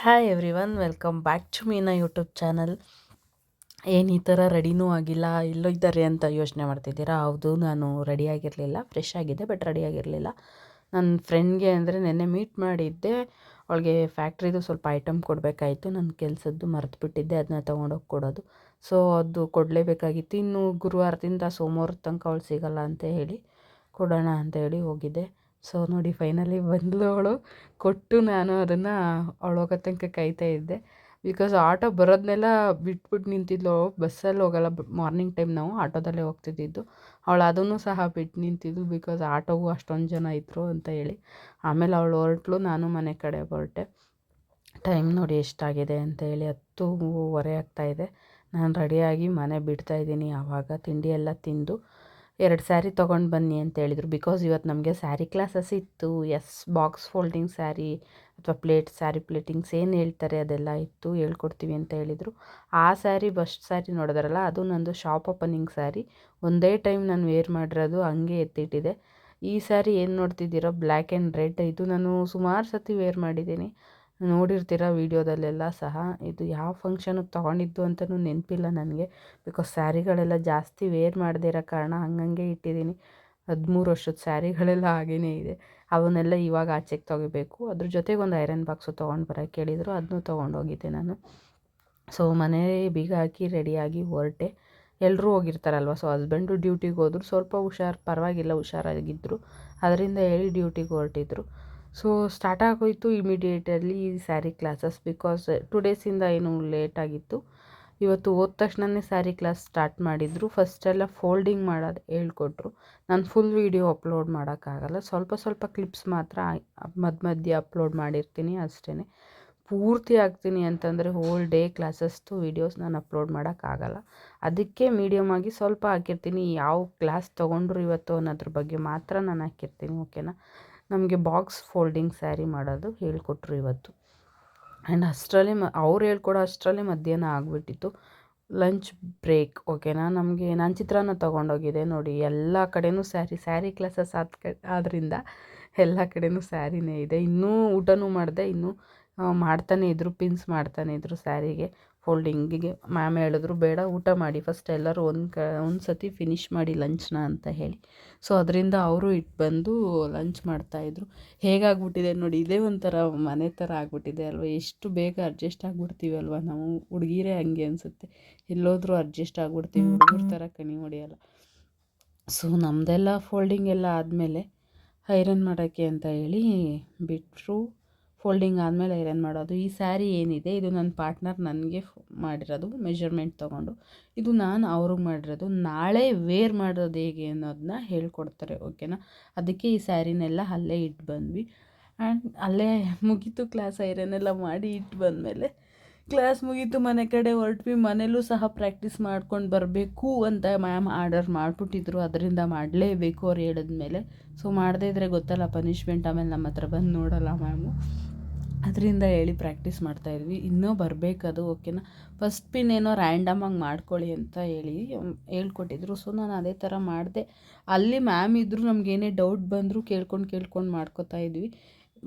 Hi everyone welcome back to Meena YouTube channel ಏನು ಈ ಥರ ರೆಡಿನೂ ಆಗಿಲ್ಲ, ಎಲ್ಲೋ ಇದ್ದಾರೆ ಅಂತ ಯೋಚನೆ ಮಾಡ್ತಿದ್ದೀರಾ? ಹೌದು, ನಾನು ರೆಡಿಯಾಗಿರಲಿಲ್ಲ ಫ್ರೆಶ್ ಆಗಿದೆ ಬಟ್ ರೆಡಿಯಾಗಿರಲಿಲ್ಲ ನನ್ನ ಫ್ರೆಂಡ್ಗೆ ಅಂದರೆ ನೆನ್ನೆ ಮೀಟ್ ಮಾಡಿದ್ದೆ. ಅವಳಿಗೆ ಫ್ಯಾಕ್ಟ್ರಿದು ಸ್ವಲ್ಪ ಐಟಮ್ ಕೊಡಬೇಕಾಯಿತು ನನ್ನ ಕೆಲಸದ್ದು ಮರೆತುಬಿಟ್ಟಿದ್ದೆ ಅದನ್ನ ತೊಗೊಂಡೋಗಿ ಕೊಡೋದು. ಸೊ ಅದು ಕೊಡಲೇಬೇಕಾಗಿತ್ತು. ಇನ್ನು ಗುರುವಾರದಿಂದ ಸೋಮವಾರದ ತನಕ ಅವಳು ಸಿಗಲ್ಲ ಅಂತ ಹೇಳಿ, ಕೊಡೋಣ ಅಂತ ಹೇಳಿ ಹೋಗಿದ್ದೆ. ಸೊ ನೋಡಿ ಫೈನಲಿ ಬಂದಳು ಅವಳು ಕೊಟ್ಟು ನಾನು ಅದನ್ನು ಅವಳು ಹೋಗೋ ತನಕ ಕಾಯ್ತಾ ಇದ್ದೆ. ಬಿಕಾಸ್ ಆಟೋ ಬರೋದನ್ನೆಲ್ಲ ಬಿಟ್ಬಿಟ್ಟು ನಿಂತಿದ್ಲು. ಬಸ್ಸಲ್ಲಿ ಹೋಗಲ್ಲ. ಮಾರ್ನಿಂಗ್ ಟೈಮ್ ನಾವು ಆಟೋದಲ್ಲೇ ಹೋಗ್ತಿದ್ದಿದ್ದು. ಅವಳು ಅದನ್ನು ಸಹ ಬಿಟ್ಟು ನಿಂತಿದ್ಲು. ಬಿಕಾಸ್ ಆಟೋಗೂ ಅಷ್ಟೊಂದು ಜನ ಇದ್ದರು ಅಂತ ಹೇಳಿ. ಆಮೇಲೆ ಅವಳು ಹೊರಟ್ಲು. ನಾನು ಮನೆ ಕಡೆ ಹೊರಟೆ. ಟೈಮ್ ನೋಡಿ ಎಷ್ಟಾಗಿದೆ ಅಂತ ಹೇಳಿ ಹತ್ತುವರೆ ಆಗ್ತಾಯಿದೆ ನಾನು ರೆಡಿಯಾಗಿ ಮನೆ ಬಿಡ್ತಾಯಿದ್ದೀನಿ ಆವಾಗ ತಿಂಡಿ ಎಲ್ಲ ತಿಂದು ಎರಡು ಸ್ಯಾರಿ ತೊಗೊಂಡು ಬನ್ನಿ ಅಂತ ಹೇಳಿದರು. ಬಿಕಾಸ್ ಇವತ್ತು ನಮಗೆ ಸ್ಯಾರಿ ಕ್ಲಾಸಸ್ ಇತ್ತು. ಎಸ್ ಬಾಕ್ಸ್ ಫೋಲ್ಡಿಂಗ್ ಸ್ಯಾರಿ ಅಥವಾ ಪ್ಲೇಟ್ ಸ್ಯಾರಿ ಪ್ಲೇಟಿಂಗ್ಸ್ ಏನು ಹೇಳ್ತಾರೆ ಅದೆಲ್ಲ ಇತ್ತು, ಹೇಳ್ಕೊಡ್ತೀವಿ ಅಂತ ಹೇಳಿದರು. ಆ ಸ್ಯಾರಿ ಬಸ್ಟ್ ಸ್ಯಾರಿ ನೋಡಿದ್ರಲ್ಲ, ಅದು ನಂದು ಶಾಪ್ ಓಪನಿಂಗ್ ಸ್ಯಾರಿ. ಒಂದೇ ಟೈಮ್ ನಾನು ವೇರ್ ಮಾಡಿರೋದು ಹಂಗೆ ಎತ್ತಿಟ್ಟಿದೆ. ಈ ಸ್ಯಾರಿ ಏನು ನೋಡ್ತಿದ್ದೀರೋ ಬ್ಲ್ಯಾಕ್ ಆ್ಯಂಡ್ ರೆಡ್ ಇದು ನಾನು ಸುಮಾರು ಸತಿ ವೇರ್ ಮಾಡಿದ್ದೀನಿ. ನೋಡಿರ್ತೀರ ವೀಡಿಯೋದಲ್ಲೆಲ್ಲ ಸಹ, ಇದು ಯಾವ ಫಂಕ್ಷನಿಗೆ ತೊಗೊಂಡಿದ್ದು ಅಂತಲೂ ನೆನಪಿಲ್ಲ ನನಗೆ. ಬಿಕಾಸ್ ಸ್ಯಾರಿಗಳೆಲ್ಲ ಜಾಸ್ತಿ ವೇರ್ ಮಾಡದೇ ಇರೋ ಕಾರಣ ಹಂಗಂಗೆ ಇಟ್ಟಿದ್ದೀನಿ. ಹದಿಮೂರು ವರ್ಷದ ಸ್ಯಾರಿಗಳೆಲ್ಲ ಹಾಗೇ ಇದೆ. ಅವನ್ನೆಲ್ಲ ಇವಾಗ ಆಚೆಗೆ ತೊಗೋಬೇಕು. ಅದ್ರ ಜೊತೆಗೆ ಒಂದು ಐರನ್ ಬಾಕ್ಸು ತೊಗೊಂಡು ಬರೋಕ್ಕೆ ಕೇಳಿದರು ಅದನ್ನೂ ತೊಗೊಂಡೋಗಿದ್ದೆ ನಾನು. ಸೊ ಮನೆ ಬೀಗ ಹಾಕಿ ರೆಡಿಯಾಗಿ ಹೊರಟೆ. ಎಲ್ಲರೂ ಹೋಗಿರ್ತಾರಲ್ವ ಸೊ ಹಸ್ಬೆಂಡು ಡ್ಯೂಟಿಗೆ ಹೋದ್ರು. ಸ್ವಲ್ಪ ಹುಷಾರು, ಪರವಾಗಿಲ್ಲ ಹುಷಾರಾಗಿದ್ದರು ಅದರಿಂದ ಹೇಳಿ ಡ್ಯೂಟಿಗೆ ಹೊರಟಿದ್ರು. ಸೊ ಸ್ಟಾರ್ಟ್ ಆಗೋಯಿತು ಇಮಿಡಿಯೇಟಲ್ಲಿ ಈ ಸ್ಯಾರಿ ಕ್ಲಾಸಸ್ ಬಿಕಾಸ್ ಟು ಡೇಸಿಂದ ಏನು ಲೇಟ್ ಆಗಿತ್ತು. ಇವತ್ತು ಹೋದ ತಕ್ಷಣನೇ ಸ್ಯಾರಿ ಕ್ಲಾಸ್ ಸ್ಟಾರ್ಟ್ ಮಾಡಿದರು. ಫಸ್ಟೆಲ್ಲ ಫೋಲ್ಡಿಂಗ್ ಮಾಡೋದು ಹೇಳ್ಕೊಟ್ರು. ನಾನು ಫುಲ್ ವೀಡಿಯೋ ಅಪ್ಲೋಡ್ ಮಾಡೋಕ್ಕಾಗಲ್ಲ. ಸ್ವಲ್ಪ ಸ್ವಲ್ಪ ಕ್ಲಿಪ್ಸ್ ಮಾತ್ರ ಮಧ್ಯ ಮಧ್ಯೆ ಅಪ್ಲೋಡ್ ಮಾಡಿರ್ತೀನಿ ಅಷ್ಟೇ ಪೂರ್ತಿ ಆಗ್ತೀನಿ ಅಂತಂದರೆ ಹೋಲ್ ಡೇ ಕ್ಲಾಸಸ್ದು ವೀಡಿಯೋಸ್ ನಾನು ಅಪ್ಲೋಡ್ ಮಾಡೋಕ್ಕಾಗಲ್ಲ. ಅದಕ್ಕೆ ಮೀಡಿಯಮ್ ಆಗಿ ಸ್ವಲ್ಪ ಹಾಕಿರ್ತೀನಿ. ಯಾವ ಕ್ಲಾಸ್ ತೊಗೊಂಡ್ರು ಇವತ್ತು ಅನ್ನೋದ್ರ ಬಗ್ಗೆ ಮಾತ್ರ ನಾನು ಹಾಕಿರ್ತೀನಿ ಓಕೆನಾ ನಮಗೆ ಬಾಕ್ಸ್ ಫೋಲ್ಡಿಂಗ್ ಸ್ಯಾರಿ ಮಾಡೋದು ಹೇಳಿಕೊಟ್ರು ಇವತ್ತು. ಆ್ಯಂಡ್ ಅಷ್ಟರಲ್ಲಿ ಮ, ಅವ್ರು ಹೇಳ್ಕೊಡೋ ಅಷ್ಟರಲ್ಲಿ ಮಧ್ಯಾಹ್ನ ಆಗಿಬಿಟ್ಟಿತ್ತು. ಲಂಚ್ ಬ್ರೇಕ್ ಓಕೆನಾ ನಮಗೆ ನಾನು ಚಿತ್ರಾನ್ನ ತೊಗೊಂಡೋಗಿದೆ ನೋಡಿ. ಎಲ್ಲ ಕಡೆಯೂ ಸ್ಯಾರಿ ಸ್ಯಾರಿ ಕ್ಲಾಸಸ್ ಆದ ಕ ಆದ್ದರಿಂದ ಎಲ್ಲ ಕಡೆಯೂ ಸ್ಯಾರಿನೇ ಇದೆ. ಇನ್ನೂ ಊಟನೂ ಮಾಡಿದೆ, ಇನ್ನೂ ಮಾಡ್ತಾನೇ ಇದ್ದರು ಪಿನ್ಸ್ ಮಾಡ್ತಾನೆ ಇದ್ದರು ಸ್ಯಾರಿಗೆ. ಫೋಲ್ಡಿಂಗಿಗೆ ಮ್ಯಾಮ್ ಹೇಳಿದ್ರು, ಬೇಡ, ಊಟ ಮಾಡಿ ಫಸ್ಟ್ ಎಲ್ಲರೂ ಒಂದು ಕ, ಒಂದು ಸತಿ ಫಿನಿಷ್ ಮಾಡಿ ಲಂಚ್ನ ಅಂತ ಹೇಳಿ. ಸೊ ಅದರಿಂದ ಅವರು ಇಟ್ಟು ಬಂದು ಲಂಚ್ ಮಾಡ್ತಾಯಿದ್ರು ಹೇಗಾಗ್ಬಿಟ್ಟಿದೆ ನೋಡಿ, ಇದೇ ಒಂಥರ ಮನೆ ಥರ ಆಗ್ಬಿಟ್ಟಿದೆ ಅಲ್ವ? ಎಷ್ಟು ಬೇಗ ಅಡ್ಜಸ್ಟ್ ಆಗಿಬಿಡ್ತೀವಿ ಅಲ್ವಾ ನಾವು? ಹುಡುಗಿರೇ ಹಂಗೆ ಅನಿಸುತ್ತೆ. ಎಲ್ಲೋದ್ರೂ ಅಡ್ಜಸ್ಟ್ ಆಗಿಬಿಡ್ತೀವಿ, ಹುಡುಗರ ಥರ ಕಣಿ ಹೊಡೆಯಲ್ಲ ಸೊ ನಮ್ಮದೆಲ್ಲ ಫೋಲ್ಡಿಂಗ್ ಎಲ್ಲ ಆದಮೇಲೆ ಐರನ್ ಮಾಡೋಕ್ಕೆ ಅಂತ ಹೇಳಿ ಬಿಟ್ಟರು ಫೋಲ್ಡಿಂಗ್ ಆದಮೇಲೆ ಐರನ್ ಮಾಡೋದು? ಈ ಸ್ಯಾರಿ ಏನಿದೆ? ಇದು ನನ್ನ ಪಾರ್ಟ್ನರ್ ನನಗೆ ಮಾಡಿರೋದು ಮೆಜರ್ಮೆಂಟ್ ತೊಗೊಂಡು. ಇದು ನಾನು ಅವ್ರಿಗೆ ಮಾಡಿರೋದು. ನಾಳೆ ವೇರ್ ಮಾಡೋದು ಹೇಗೆ ಅನ್ನೋದನ್ನ ಹೇಳ್ಕೊಡ್ತಾರೆ, ಓಕೆನಾ? ಅದಕ್ಕೆ ಈ ಸ್ಯಾರಿನೆಲ್ಲ ಅಲ್ಲೇ ಇಟ್ಟು ಬಂದ್ವಿ. ಆ್ಯಂಡ್ ಅಲ್ಲೇ ಮುಗೀತು ಕ್ಲಾಸ್ ಐರನ್ನೆಲ್ಲ ಮಾಡಿ ಇಟ್ಟು ಬಂದಮೇಲೆ ಕ್ಲಾಸ್ ಮುಗೀತು, ಮನೆ ಕಡೆ ಹೊರಟ್ವಿ. ಮನೇಲೂ ಸಹ ಪ್ರಾಕ್ಟೀಸ್ ಮಾಡ್ಕೊಂಡು ಬರಬೇಕು ಅಂತ ಮ್ಯಾಮ್ ಆರ್ಡರ್ ಮಾಡಿಬಿಟ್ಟಿದ್ರು. ಅದರಿಂದ ಮಾಡಲೇಬೇಕು ಅವ್ರು ಹೇಳಿದ್ಮೇಲೆ. ಸೊ, ಮಾಡದೇ ಇದ್ದರೆ ಗೊತ್ತಲ್ಲ ಪನಿಷ್ಮೆಂಟ್ ಆಮೇಲೆ ನಮ್ಮ ಹತ್ರ ಬಂದು ನೋಡೋಲ್ಲ ಮ್ಯಾಮು. ಅದರಿಂದ ಹೇಳಿ ಪ್ರಾಕ್ಟೀಸ್ ಮಾಡ್ತಾಯಿದ್ವಿ ಇನ್ನೂ ಬರಬೇಕದು ಓಕೆನಾ ಫಸ್ಟ್ ಪಿನ್ ಏನೋ ರ್ಯಾಂಡಮಾಗಿ ಮಾಡ್ಕೊಳ್ಳಿ ಅಂತ ಹೇಳಿ ಹೇಳ್ಕೊಟ್ಟಿದ್ರು. ಸೊ ನಾನು ಅದೇ ಥರ ಮಾಡಿದೆ. ಅಲ್ಲಿ ಮ್ಯಾಮ್ ಇದ್ದರು ನಮಗೇನೇ ಡೌಟ್ ಬಂದರೂ ಕೇಳ್ಕೊಂಡು ಕೇಳ್ಕೊಂಡು ಮಾಡ್ಕೋತಾ ಇದ್ವಿ.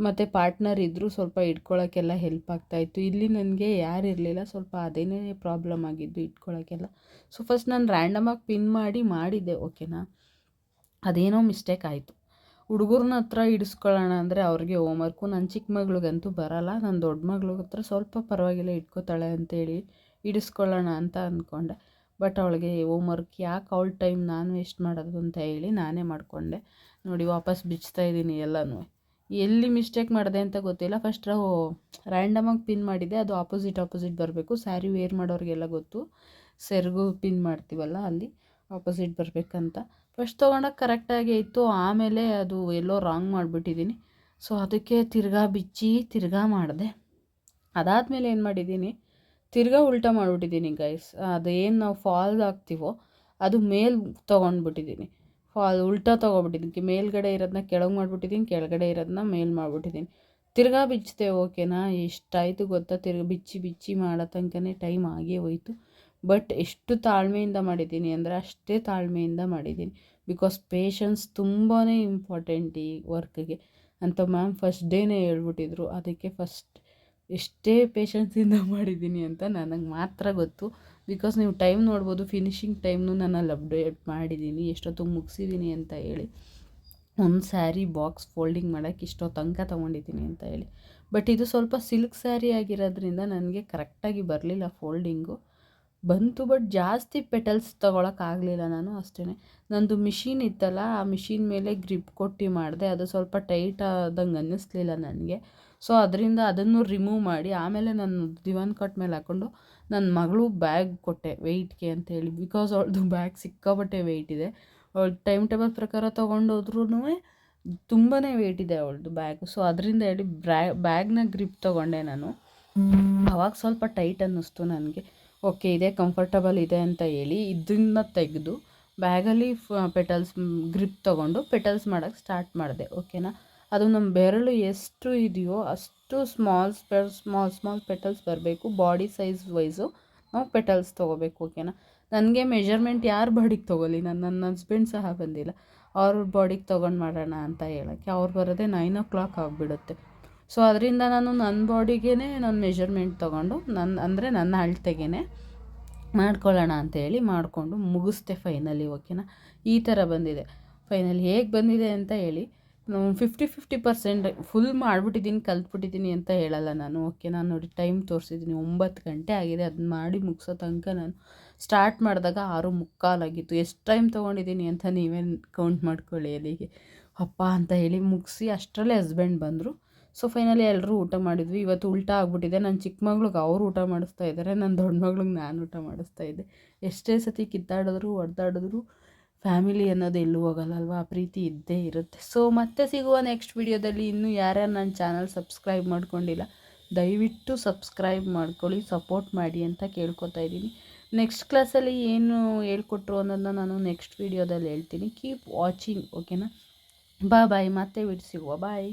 ಮತ್ತು ಪಾರ್ಟ್ನರ್ ಇದ್ದರು ಸ್ವಲ್ಪ ಇಟ್ಕೊಳ್ಳೋಕ್ಕೆಲ್ಲ ಹೆಲ್ಪ್ ಆಗ್ತಾಯಿತ್ತು ಇಲ್ಲಿ ನನಗೆ ಯಾರು ಇರಲಿಲ್ಲ, ಸ್ವಲ್ಪ ಅದೇನೇ ಪ್ರಾಬ್ಲಮ್ ಆಗಿದ್ದು ಇಟ್ಕೊಳ್ಳೋಕ್ಕೆಲ್ಲ ಸೊ ಫಸ್ಟ್ ನಾನು ರ್ಯಾಂಡಮಾಗಿ ಪಿನ್ ಮಾಡಿ ಮಾಡಿದ್ದೆ ಓಕೆನಾ ಅದೇನೋ ಮಿಸ್ಟೇಕ್ ಆಯಿತು. ಹುಡುಗರನ್ನ ಹತ್ರ ಇಡಿಸ್ಕೊಳ್ಳೋಣ ಅಂದರೆ ಅವ್ರಿಗೆ ಹೋಮ್ವರ್ಕು ನನ್ನ ಚಿಕ್ಕ ಮಗಳಿಗಂತೂ ಬರಲ್ಲ ನನ್ನ ದೊಡ್ಡ ಮಗಳ ಹತ್ರ ಸ್ವಲ್ಪ ಪರವಾಗಿಲ್ಲ ಇಟ್ಕೋತಾಳೆ ಅಂತೇಳಿ ಇಡಿಸ್ಕೊಳ್ಳೋಣ ಅಂತ ಅಂದ್ಕೊಂಡೆ ಬಟ್ ಅವಳಿಗೆ ಹೋಮ್ವರ್ಕ್ ಯಾಕೆ ಅವಳ ಟೈಮ್ ನಾನು ವೇಸ್ಟ್ ಮಾಡೋದು ಅಂತ ಹೇಳಿ ನಾನೇ ಮಾಡಿಕೊಂಡೆ. ನೋಡಿ ವಾಪಸ್ ಬಿಚ್ತಾ ಇದ್ದೀನಿ ಎಲ್ಲನೂ. ಎಲ್ಲಿ ಮಿಸ್ಟೇಕ್ ಮಾಡಿದೆ ಅಂತ ಗೊತ್ತಿಲ್ಲ. ಫಸ್ಟ್ ರ್ಯಾಂಡಮಾಗಿ ಪಿನ್ ಮಾಡಿದೆ ಅದು ಆಪೋಸಿಟ್ ಆಪೋಸಿಟ್ ಬರಬೇಕು. ಸ್ಯಾರಿ ವೇರ್ ಮಾಡೋರಿಗೆಲ್ಲ ಗೊತ್ತು. ಸೆರಗು ಪಿನ್ ಮಾಡ್ತೀವಲ್ಲ ಅಲ್ಲಿ ಆಪೋಸಿಟ್ ಬರಬೇಕಂತ. ಫಸ್ಟ್ ತೊಗೊಂಡಾಗ ಕರೆಕ್ಟಾಗೇ ಇತ್ತು ಆಮೇಲೆ ಅದು ಎಲ್ಲೋ ರಾಂಗ್ ಮಾಡಿಬಿಟ್ಟಿದ್ದೀನಿ ಸೊ ಅದಕ್ಕೆ ತಿರ್ಗಾ ಬಿಚ್ಚಿ ತಿರ್ಗಾ ಮಾಡಿದೆ. ಅದಾದಮೇಲೆ ಏನು ಮಾಡಿದ್ದೀನಿ ತಿರ್ಗಾ ಉಲ್ಟಾ ಮಾಡಿಬಿಟ್ಟಿದ್ದೀನಿ ಗೈಸ್ ಅದೇನು ನಾವು ಫಾಲ್ ಹಾಕ್ತೀವೋ, ಅದು ಮೇಲ್ ತೊಗೊಂಡ್ಬಿಟ್ಟಿದ್ದೀನಿ ಫಾಲ್ ಉಲ್ಟಾ ತೊಗೊಬಿಟ್ಟಿದ್ದೀನಿ ಮೇಲ್ಗಡೆ ಇರೋದನ್ನ ಕೆಳಗೆ ಮಾಡಿಬಿಟ್ಟಿದ್ದೀನಿ ಕೆಳಗಡೆ ಇರೋದನ್ನ ಮೇಲ್ ಮಾಡಿಬಿಟ್ಟಿದ್ದೀನಿ ತಿರ್ಗಾ ಬಿಚ್ಚಿದೆ ಓಕೆನಾ ಎಷ್ಟಾಯಿತು ಗೊತ್ತಾ? ತಿರ್ಗಿ ಬಿಚ್ಚಿ ಬಿಚ್ಚಿ ಮಾಡೋ ತನಕನೇ ಟೈಮ್ ಆಗೇ ಹೋಯಿತು. ಬಟ್ ಎಷ್ಟು ತಾಳ್ಮೆಯಿಂದ ಮಾಡಿದ್ದೀನಿ ಅಂದರೆ ಅಷ್ಟೇ ತಾಳ್ಮೆಯಿಂದ ಮಾಡಿದ್ದೀನಿ ಬಿಕಾಸ್ ಪೇಷನ್ಸ್ ತುಂಬಾ ಇಂಪಾರ್ಟೆಂಟ್ ಈ ವರ್ಕ್ಗೆ ಅಂತ ಮ್ಯಾಮ್ ಫಸ್ಟ್ ಡೇನೇ ಹೇಳ್ಬಿಟ್ಟಿದ್ರು. ಅದಕ್ಕೆ ಫಸ್ಟ್ ಎಷ್ಟೇ ಪೇಷನ್ಸಿಂದ ಮಾಡಿದ್ದೀನಿ ಅಂತ ನನಗೆ ಮಾತ್ರ ಗೊತ್ತು. ಬಿಕಾಸ್ ನೀವು ಟೈಮ್ ನೋಡ್ಬೋದು ಫಿನಿಷಿಂಗ್ ಟೈಮ್ನು ನಾನು ಅಲ್ಲಿ ಅಪ್ಡೇಟ್ ಮಾಡಿದ್ದೀನಿ. ಎಷ್ಟೊತ್ತಿಗೆ ಮುಗಿಸಿದ್ದೀನಿ ಅಂತ ಹೇಳಿ. ಒಂದು ಸ್ಯಾರಿ ಬಾಕ್ಸ್ ಫೋಲ್ಡಿಂಗ್ ಮಾಡೋಕ್ಕೆ ಇಷ್ಟೋ ತನಕ ತೊಗೊಂಡಿದ್ದೀನಿ ಅಂತ ಹೇಳಿ. ಬಟ್ ಇದು ಸ್ವಲ್ಪ ಸಿಲ್ಕ್ ಸ್ಯಾರಿ ಆಗಿರೋದ್ರಿಂದ ನನಗೆ ಕರೆಕ್ಟಾಗಿ ಬರಲಿಲ್ಲ ಫೋಲ್ಡಿಂಗು ಬಂತು ಬಟ್ ಜಾಸ್ತಿ ಪೆಟಲ್ಸ್ ತೊಗೊಳಕ್ಕಾಗಲಿಲ್ಲ ನಾನು ಅಷ್ಟೇ ನಂದು ಮಿಷಿನ್ ಇತ್ತಲ್ಲ ಆ ಮಿಷಿನ್ ಮೇಲೆ ಗ್ರಿಪ್ ಕೊಟ್ಟು ಮಾಡಿದೆ ಅದು ಸ್ವಲ್ಪ ಟೈಟ್ ಆದಂಗೆ ಅನ್ನಿಸ್ಲಿಲ್ಲ ನನಗೆ. ಸೊ ಅದರಿಂದ ಅದನ್ನು ರಿಮೂವ್ ಮಾಡಿ ಆಮೇಲೆ ನಾನು ದಿವಾನ್ ಕಟ್ ಮೇಲೆ ಹಾಕ್ಕೊಂಡು ನನ್ನ ಮಗಳು ಬ್ಯಾಗ್ ಕೊಟ್ಟೆ ವೆಯ್ಟ್ಗೆ ಅಂತೇಳಿ ಬಿಕಾಸ್ ಅವಳದು ಬ್ಯಾಗ್ ಸಿಕ್ಕಾಪಟ್ಟೆ ವೆಯ್ಟ್ ಇದೆ. ಅವಳು ಟೈಮ್ ಟೇಬಲ್ ಪ್ರಕಾರ ತೊಗೊಂಡೋದ್ರೂ ತುಂಬಾ ವೆಯ್ಟ್ ಇದೆ ಅವಳದು ಬ್ಯಾಗ್ ಸೊ ಅದರಿಂದ ಹೇಳಿ ಬ್ರ್ಯಾ ಬ್ಯಾಗ್ನ ಗ್ರಿಪ್ ತೊಗೊಂಡೆ ನಾನು. ಅವಾಗ ಸ್ವಲ್ಪ ಟೈಟ್ ಅನ್ನಿಸ್ತು ನನಗೆ. ಓಕೆ, ಇದೆ ಕಂಫರ್ಟಬಲ್ ಇದೆ ಅಂತ ಹೇಳಿ ಇದನ್ನ ತೆಗೆದು ಬ್ಯಾಗಲ್ಲಿ ಪೆಟಲ್ಸ್ ಗ್ರಿಪ್ ತೊಗೊಂಡು ಪೆಟಲ್ಸ್ ಮಾಡೋಕ್ಕೆ ಸ್ಟಾರ್ಟ್ ಮಾಡಿದೆ ಓಕೆನಾ ಅದು ನಮ್ಮ ಬೆರಳು ಎಷ್ಟು ಇದೆಯೋ ಅಷ್ಟು ಸ್ಮಾಲ್ ಸ್ಪೆರ್ ಸ್ಮಾಲ್ ಸ್ಮಾಲ್ ಪೆಟಲ್ಸ್ ಬರಬೇಕು ಬಾಡಿ ಸೈಜ್ ವೈಸು ನಾವು ಪೆಟಲ್ಸ್ ತೊಗೋಬೇಕು ಓಕೆನಾ ನನಗೆ ಮೆಜರ್ಮೆಂಟ್ ಯಾರು ಬಾಡಿಗೆ ತೊಗೊಲಿ? ನಾನು ನನ್ನ ಹಸ್ಬೆಂಡ್ ಸಹ ಬಂದಿಲ್ಲ. ಅವ್ರ ಬಾಡಿಗೆ ತೊಗೊಂಡು ಮಾಡೋಣ ಅಂತ ಹೇಳೋಕ್ಕೆ ಅವ್ರು ಬರೋದೇ ನೈನ್ ಓ ಕ್ಲಾಕ್ ಆಗಿಬಿಡುತ್ತೆ. ಸೊ ಅದರಿಂದ ನಾನು ನನ್ನ ಬಾಡಿಗೇ ನಾನು ಮೆಜರ್ಮೆಂಟ್ ತೊಗೊಂಡು ನನ್ನ, ಅಂದರೆ ನನ್ನ ಅಳತೆಗೇ ಮಾಡ್ಕೊಳ್ಳೋಣ ಅಂತ ಹೇಳಿ ಮಾಡಿಕೊಂಡು ಮುಗಿಸ್ದೆ ಫೈನಲಿ ಓಕೆನಾ ಈ ಥರ ಬಂದಿದೆ. ಫೈನಲಿ ಹೇಗೆ ಬಂದಿದೆ ಅಂತ ಹೇಳಿ ಫಿಫ್ಟಿ ಫಿಫ್ಟಿ ಪರ್ಸೆಂಟ್ ಫುಲ್ ಮಾಡಿಬಿಟ್ಟಿದ್ದೀನಿ ಕಲ್ತ್ಬಿಟ್ಟಿದ್ದೀನಿ ಅಂತ ಹೇಳಲ್ಲ ನಾನು ಓಕೆ ನಾನು ನೋಡಿ ಟೈಮ್ ತೋರಿಸಿದ್ದೀನಿ ಒಂಬತ್ತು ಗಂಟೆ ಆಗಿದೆ ಅದನ್ನ ಮಾಡಿ ಮುಗಿಸೋ ತನಕ ನಾನು ಸ್ಟಾರ್ಟ್ ಮಾಡಿದಾಗ ಆರು ಮುಕ್ಕಾಲಾಗಿತ್ತು ಎಷ್ಟು ಟೈಮ್ ತೊಗೊಂಡಿದ್ದೀನಿ ಅಂತ ನೀವೇ ಕೌಂಟ್ ಮಾಡ್ಕೊಳ್ಳಿ ಅಲ್ಲಿಗೆ. ಅಪ್ಪ ಅಂತ ಹೇಳಿ ಮುಗಿಸಿ ಅಷ್ಟರಲ್ಲೇ ಹಸ್ಬೆಂಡ್ ಬಂದರು. ಸೊ ಫೈನಲಿ ಎಲ್ಲರೂ ಊಟ ಮಾಡಿದ್ವಿ. ಇವತ್ತು ಉಲ್ಟಾ ಆಗ್ಬಿಟ್ಟಿದೆ. ನನ್ನ ಚಿಕ್ಕ ಮಗ್ಳಿಗೆ ಅವ್ರು ಊಟ ಮಾಡಿಸ್ತಾ ಇದ್ದಾರೆ ನನ್ನ ದೊಡ್ಡ ಮಗ್ಳಿಗೆ ನಾನು ಊಟ ಮಾಡಿಸ್ತಾ ಇದ್ದೆ. ಎಷ್ಟೇ ಸತಿ ಕಿತ್ತಾಡಿದ್ರು, ಹೊಡೆದಾಡಿದ್ರು, ಫ್ಯಾಮಿಲಿ ಅನ್ನೋದು ಎಲ್ಲೂ ಹೋಗಲ್ಲ ಅಲ್ವಾ ಆ ಪ್ರೀತಿ ಇದ್ದೇ ಇರುತ್ತೆ. ಸೊ ಮತ್ತೆ ಸಿಗುವ ನೆಕ್ಸ್ಟ್ ವಿಡಿಯೋದಲ್ಲಿ ಇನ್ನೂ ಯಾರ್ಯಾರು ನನ್ನ ಚಾನಲ್ ಸಬ್ಸ್ಕ್ರೈಬ್ ಮಾಡ್ಕೊಂಡಿಲ್ಲ, ದಯವಿಟ್ಟು ಸಬ್ಸ್ಕ್ರೈಬ್ ಮಾಡ್ಕೊಳ್ಳಿ, ಸಪೋರ್ಟ್ ಮಾಡಿ ಅಂತ ಕೇಳ್ಕೊತಾ ಇದ್ದೀನಿ. ನೆಕ್ಸ್ಟ್ ಕ್ಲಾಸಲ್ಲಿ ಏನು ಹೇಳ್ಕೊಟ್ರು ಅನ್ನೋದನ್ನ ನಾನು ನೆಕ್ಸ್ಟ್ ವಿಡಿಯೋದಲ್ಲಿ ಹೇಳ್ತೀನಿ. ಕೀಪ್ ವಾಚಿಂಗ್ ಓಕೆನಾ ಬಾ ಬಾಯ್ ಮತ್ತೆ ಸಿಗುವ. ಬಾಯ್